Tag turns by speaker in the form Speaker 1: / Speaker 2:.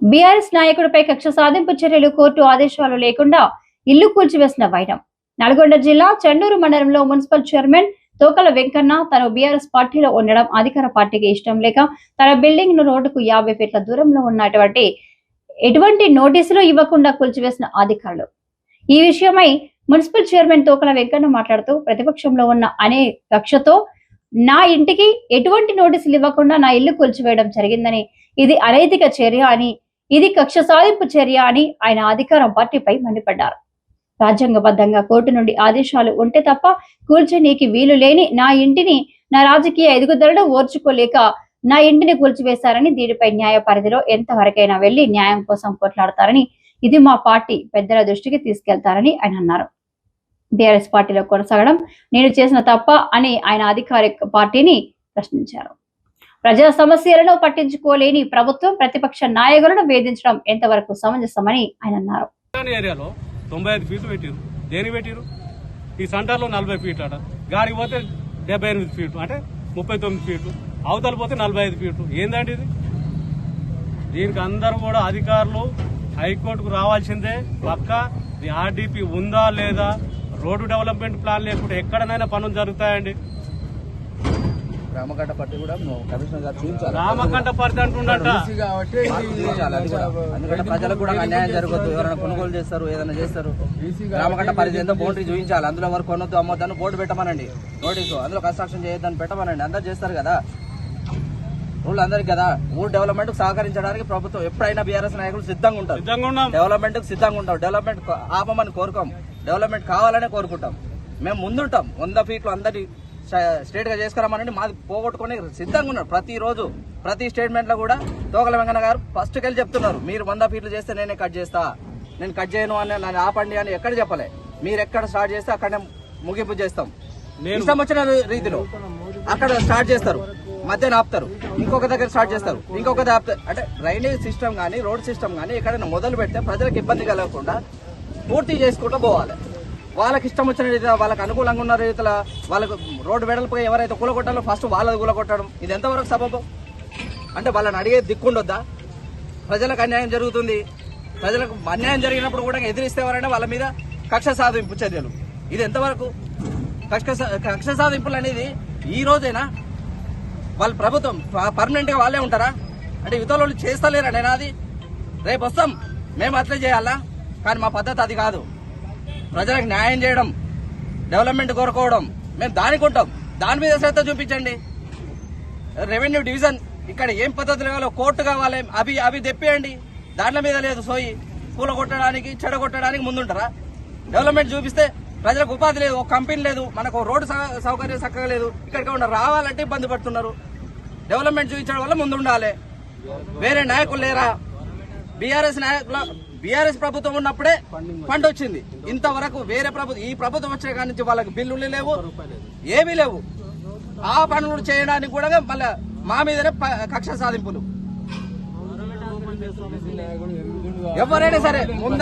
Speaker 1: BRS నాయకుడిపై కక్ష సాధింపు చర్యలు కోర్టు ఆదేశాలు లేకుండా ఇల్లు కూల్చివేసిన వైరం నల్గొండ జిల్లా చెండూరు మండలంలో మున్సిపల్ చైర్మన్ తోకల వెంకన్న తన బీఆర్ఎస్ పార్టీలో ఉండడం అధికార పార్టీకి ఇష్టం లేక తన బిల్డింగ్ను రోడ్డుకు యాభై ఫీట్ల దూరంలో ఉన్నటువంటి ఎటువంటి నోటీసులు ఇవ్వకుండా కూల్చివేసిన అధికారులు. ఈ విషయమై మున్సిపల్ చైర్మన్ తోకల వెంకన్న మాట్లాడుతూ ప్రతిపక్షంలో ఉన్న అనే కక్షతో నా ఇంటికి ఎటువంటి నోటీసులు ఇవ్వకుండా నా ఇల్లు కూల్చివేయడం జరిగిందని ఇది అనైతిక చర్య అని ఇది కక్ష సాధింపు చర్య అని ఆయన అధికారం పార్టీపై మండిపడ్డారు. రాజ్యాంగబద్ధంగా కోర్టు నుండి ఆదేశాలు ఉంటే తప్ప కూల్చనీకి వీలు లేని నా ఇంటిని నా రాజకీయ ఎదుగుదలను ఓర్చుకోలేక నా ఇంటిని కూల్చివేశారని దీనిపై న్యాయ పరిధిలో ఎంతవరకైనా వెళ్ళి న్యాయం కోసం కొట్లాడతారని ఇది మా పార్టీ పెద్దల దృష్టికి తీసుకెళ్తారని ఆయన అన్నారు. బీఆర్ఎస్ పార్టీలో కొనసాగడం నేను చేసిన తప్ప అని ఆయన అధికారిక పార్టీని ప్రశ్నించారు. ప్రజల సమస్యలను పట్టించుకోలేని ప్రభుత్వం ప్రతిపక్ష నాయకులను వేధించడం ఎంతవరకు సమంజసమని ఆయన అన్నారు.
Speaker 2: ఏరియాలో తొంభై ఐదు ఫీట్లు పెట్టారు. దేని పెట్టారు? ఈ సెంటర్లో నలభై ఫీట్లు అట గాడికి పోతే డెబ్బై ఎనిమిది ఫీట్లు అంటే ముప్పై తొమ్మిది ఫీట్లు. అవతల పోతే నలభై ఐదు ఫీట్లు. ఏందండి ఇది? దీనికి అందరూ కూడా అధికారులు హైకోర్టుకు రావాల్సిందే. పక్క ఆర్డీపీ ఉందా లేదా? రోడ్డు డెవలప్మెంట్ ప్లాన్ లేకుండా ఎక్కడనైనా పనులు జరుగుతాయండి.
Speaker 3: రామగడ్డ పట్టి కూడా కమిషనర్ గారు చూపించాలి.
Speaker 2: రామకంట
Speaker 3: అది కూడా. ఎందుకంటే ప్రజలకు కూడా అన్యాయం జరగదు ఎవరైనా కొనుగోలు చేస్తారు ఏదైనా చేస్తారు. రామగడ్డ పరిధి ఎంతో బౌండరీ చూపించాలి. అందులో వరకు కొనొద్దు అమ్మొద్దని బోర్డు పెట్టమనండి. నోటీసు. అందులో కన్స్ట్రక్షన్ చేయొద్దని పెట్టమనండి. అందరు చేస్తారు కదా. ఊళ్ళో అందరికి కదా. ఊరు డెవలప్మెంట్ సహకరించడానికి ప్రభుత్వం ఎప్పుడైనా బీఆర్ఎస్ నాయకులు సిద్ధంగా ఉంటారు.
Speaker 2: సిద్ధంగా ఉన్నాం.
Speaker 3: డెవలప్మెంట్ సిద్ధంగా ఉంటాం. డెవలప్మెంట్ ఆపమని కోరుకోం. డెవలప్మెంట్ కావాలనే కోరుకుంటాం. మేము ముందుంటాం. వంద ఫీట్లు అందరి స్టేట్గా చేసుకురామనండి. మాది పోగొట్టుకొని సిద్ధంగా ఉన్నారు. ప్రతి రోజు ప్రతి స్టేట్మెంట్లో కూడా తోకల వెంకన్న గారు ఫస్ట్ వెళ్ళి చెప్తున్నారు. మీరు వంద ఫీట్లు చేస్తే నేనే కట్ చేస్తా. నేను కట్ చేయను అని నన్ను ఆపండి అని ఎక్కడ చెప్పలే. మీరు ఎక్కడ స్టార్ట్ చేస్తే అక్కడనే ముగింపు చేస్తాం.
Speaker 2: నేను-
Speaker 3: ఇష్టం వచ్చిన రీతిలో అక్కడ స్టార్ట్ చేస్తారు. మధ్యన ఆపుతారు. ఇంకొక దగ్గర స్టార్ట్ చేస్తారు. ఇంకొక దగ్గర ఆపుతారు. అంటే డ్రైనేజ్ సిస్టమ్ కానీ రోడ్ సిస్టమ్ కానీ ఎక్కడైనా మొదలు పెడితే ప్రజలకు ఇబ్బంది కలగకుండా పూర్తి చేసుకుంటూ పోవాలి. వాళ్ళకి ఇష్టం వచ్చిన రీతిలో వాళ్ళకి అనుకూలంగా ఉన్న రీతిలో వాళ్ళకు రోడ్డు వెడల్పు ఎవరైతే కూలగొట్టాలో ఫస్ట్ వాళ్ళది కూలగొట్టడం. ఇది ఎంతవరకు సబబు? అంటే వాళ్ళని అడిగే దిక్కుండొద్దా? ప్రజలకు అన్యాయం జరుగుతుంది. ప్రజలకు అన్యాయం జరిగినప్పుడు కూడా ఎదిరిస్తే ఎవరైనా వాళ్ళ మీద కక్ష సాధింపు చర్యలు. ఇది ఎంతవరకు? కక్ష కక్ష సాధింపులు అనేది ఈ రోజేనా? వాళ్ళ ప్రభుత్వం పర్మనెంట్గా వాళ్ళే ఉంటారా? అంటే యువతల వాళ్ళు చేస్తలేరా? నేనాది రేపు వస్తాం మేము అట్లే చేయాలా? కానీ మా పద్ధతి అది కాదు. ప్రజలకు న్యాయం చేయడం డెవలప్మెంట్ కోరుకోవడం మేము దానికి ఉంటాం. దాని మీద శ్రద్ధ చూపించండి. రెవెన్యూ డివిజన్ ఇక్కడ ఏం పద్ధతులు కావాలో కోర్టు కావాలి అవి అవి తెప్పేయండి. దాంట్ల మీద లేదు సోయి. పూల కొట్టడానికి చెడగొట్టడానికి ముందుంటారా? డెవలప్మెంట్ చూపిస్తే ప్రజలకు ఉపాధి లేదు ఒక కంపెనీ లేదు మనకు రోడ్డు సౌకర్యం చక్కగా లేదు. ఇక్కడికి ఉన్న రావాలంటే ఇబ్బంది పడుతున్నారు. డెవలప్మెంట్ చూపించడం వల్ల ముందు ఉండాలి వేరే నాయకులు లేరా? బీఆర్ఎస్ నాయకుల బీఆర్ఎస్ ప్రభుత్వం ఉన్నప్పుడే ఫండ్ వచ్చింది. ఇంతవరకు వేరే ప్రభుత్వం ఈ ప్రభుత్వం వచ్చిన కాడి నుంచి వాళ్ళకి బిల్లులు లేవు ఏమీ లేవు. ఆ పనులు చేయడానికి కూడా మళ్ళీ మా మీదనే ప- కక్ష సాధింపులు. ఎవరైనా సరే ముందర